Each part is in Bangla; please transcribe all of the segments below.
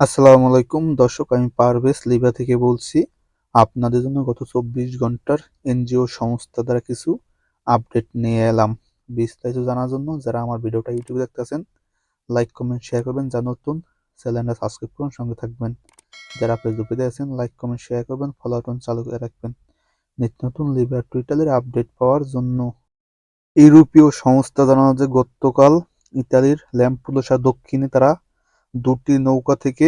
আসসালামু আলাইকুম। দর্শক, আমি পারভেজ লিবিয়া থেকে বলছি, আপনাদের জন্য গত চব্বিশ ঘণ্টার এনজিও সংস্থা দ্বারা কিছু আপডেট নিয়ে এলাম। বিস্তারিত জানার জন্য যারা আমার ভিডিওটা ইউটিউবে দেখতেছেন, লাইক, কমেন্ট, শেয়ার করবেন। যা নতুন, চ্যানেলটা সাবস্ক্রাইব করুন, সঙ্গে থাকবেন। যারা ফেসবুকে আছেন, লাইক, কমেন্ট, শেয়ার করবেন, ফলো বাটন চালু করে রাখবেন। নিত্য নতুন লিবিয়ার টুইটারের আপডেট পাওয়ার জন্য ইউরোপীয় সংস্থা জানানো যে গতকাল ইতালির ল্যাম্পুলোসা দক্ষিণে তারা দুটি নৌকা থেকে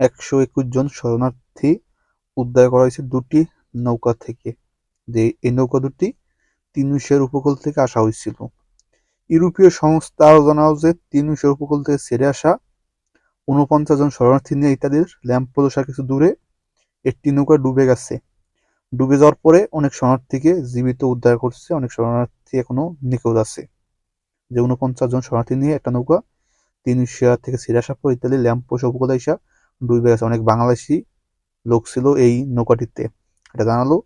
একশো একুশ জন শরণার্থী উদ্ধার করা হয়েছে দুটি নৌকা থেকে। যে এই নৌকা দুটি তিনুশের উপকূল থেকে আসা হয়েছিল। ইউরোপীয় সংস্থা আরও জানাও যে তিনুশের উপকূল থেকে ছেড়ে আসা উনপঞ্চাশ জন শরণার্থী নিয়ে ইত্যাদির ল্যাম্পোলোসার কিছু দূরে একটি নৌকা ডুবে গেছে। ডুবে যাওয়ার পরে অনেক শরণার্থীকে জীবিত উদ্ধার করছে, অনেক শরণার্থী এখনও নিখোঁজ আছে। যে উনপঞ্চাশ জন শরণার্থী নিয়ে একটা নৌকা তিনশিয়া থেকে ছেড়ে আসার পর ইতালি ল্যাম্পোস উপকূলে এসা ডুবে গেছে। অনেক বাংলাদেশি লোক ছিল এই নৌকাটিতে। এটা জানালো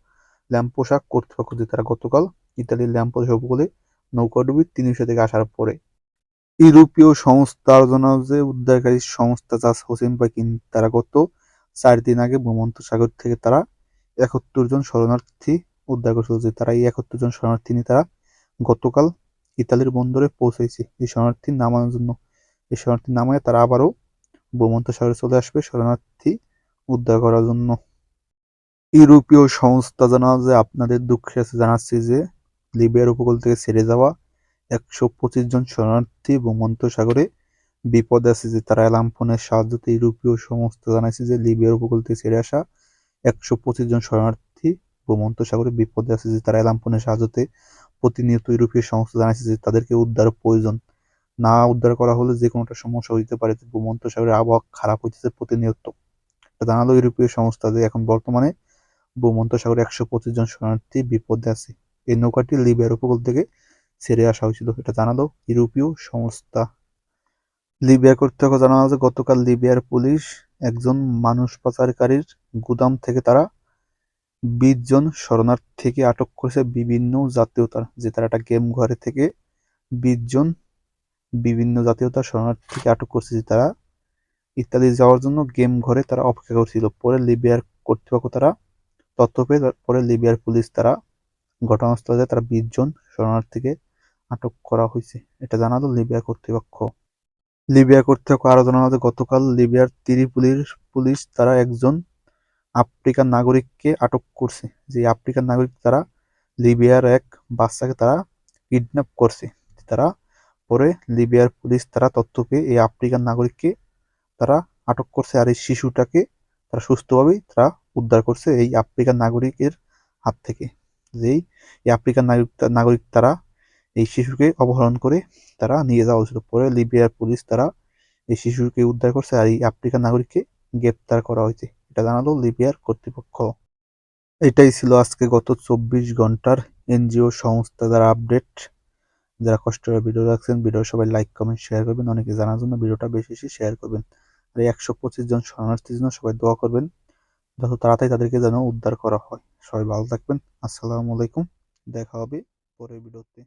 ল্যাম্পোসা কর্তৃপক্ষ তারা গতকাল ইতালির ল্যাম্পোস উপকূলে নৌকা ডুবি তিনশো থেকে আসার পরে ইউরোপীয় সংস্থার যে উদ্ধারকারী সংস্থা চাষ হোসেন পাকিন তারা গত চার দিন আগে ভূমন্ত সাগর থেকে তারা একাত্তর জন শরণার্থী উদ্ধার করেছিল। যে তারা এই একাত্তর জন শরণার্থী নিয়ে তারা গতকাল ইতালির বন্দরে পৌঁছেছে। এই শরণার্থী নামানোর জন্য এই শরণার্থী নামায় তারা আবারও ভূমন্ত সাগরে চলে আসবে শরণার্থী উদ্ধার করার জন্য। ইউরোপীয় সংস্থা জানা যে আপনাদের দুঃখে আছে, জানাচ্ছি যে লিবিয়ার উপকূল থেকে ছেড়ে যাওয়া একশো পঁচিশ জন শরণার্থী ভূমন্ত সাগরে বিপদে আছে যে তারা অ্যালার্ম ফোনের সাহায্যে ইউরোপীয় সংস্থা জানাইছে যে লিবিয়ার উপকূল থেকে ছেড়ে আসা একশো পঁচিশ জন শরণার্থী ভূমন্ত সাগরে বিপদে আছে যে তারা অ্যালার্ম ফোনের সাহায্যে প্রতিনিয়ত ইউরোপীয় সংস্থা জানাইছে যে তাদেরকে উদ্ধার প্রয়োজন। না উদ্ধার করা হলে যে কোনো একটা সমস্যা হইতে পারে যে ভূমন্ত সাগরের আবহাওয়া খারাপ হইতেছে প্রতিনিয়ত। জানালো ইউরোপীয় সংস্থা যে এখন বর্তমানে ভূমন্ত সাগরে একশো পঁচিশ জন শরণার্থী বিপদে আছে। এই নৌকাটি লিবিয়ার উপকূল থেকে ছেড়ে আসা হয়েছিল, এটা জানালো ইউরোপীয় সংস্থা। লিবিয়া কর্তৃপক্ষ জানানো যে গতকাল লিবিয়ার পুলিশ একজন মানুষ পাচারকারীর গুদাম থেকে তারা বিশ জন শরণার্থীকে আটক করেছে বিভিন্ন জাতীয়তার, যে তারা একটা গেম ঘরে থেকে বিশ জন বিভিন্ন জাতীয়তার শরণার্থীকে আটক করছে যে তারা ইত্যাদি যাওয়ার জন্য গেম ঘরে তারা অপেক্ষা করছিল। পরে লিবিয়ার কর্তৃপক্ষ তারা তথ্য পেয়ে পরে লিবিয়ার পুলিশ তারা ঘটনাস্থলে তারা বিশ জন শরণার্থীকে আটক করা হয়েছে। এটা জানালো লিবিয়া কর্তৃপক্ষ। লিবিয়া কর্তৃপক্ষ আরও জানানো যে গতকাল লিবিয়ার ত্রিপুলির পুলিশ তারা একজন আফ্রিকান নাগরিককে আটক করছে। যে আফ্রিকান নাগরিক তারা লিবিয়ার এক বাচ্চাকে তারা কিডন্যাপ করছে। তারা পরে লিবিয়ার পুলিশ তারা তথ্য পেয়ে এই আফ্রিকান নাগরিককে তারা আটক করছে আর এই শিশুটাকে তারা সুস্থভাবেই তারা উদ্ধার করছে এই আফ্রিকান নাগরিকের হাত থেকে। যেই এই আফ্রিকান নাগরিক নাগরিক তারা এই শিশুকে অপহরণ করে তারা নিয়ে যাওয়া হয়েছিল। পরে লিবিয়ার পুলিশ তারা এই শিশুকে উদ্ধার করছে আর এই আফ্রিকান নাগরিককে গ্রেপ্তার করা হয়েছে। এটা জানালো লিবিয়ার কর্তৃপক্ষ। এটাই ছিল আজকে গত চব্বিশ ঘণ্টার এনজিও সংস্থা দ্বারা আপডেট। যারা কষ্ট করে ভিডিও রাখছেন ভিডিও সবাই লাইক কমেন্ট শেয়ার করবেন। অনেকে জানার জন্য ভিডিওটা বেশি বেশি শেয়ার করবেন। আর একশো পঁচিশ জন শরণার্থীর জন্য সবাই দোয়া করবেন, যত তাড়াতাড়ি তাদেরকে যেন উদ্ধার করা হয়। সবাই ভালো থাকবেন। আসসালামু আলাইকুম। দেখা হবে পরের ভিডিওতে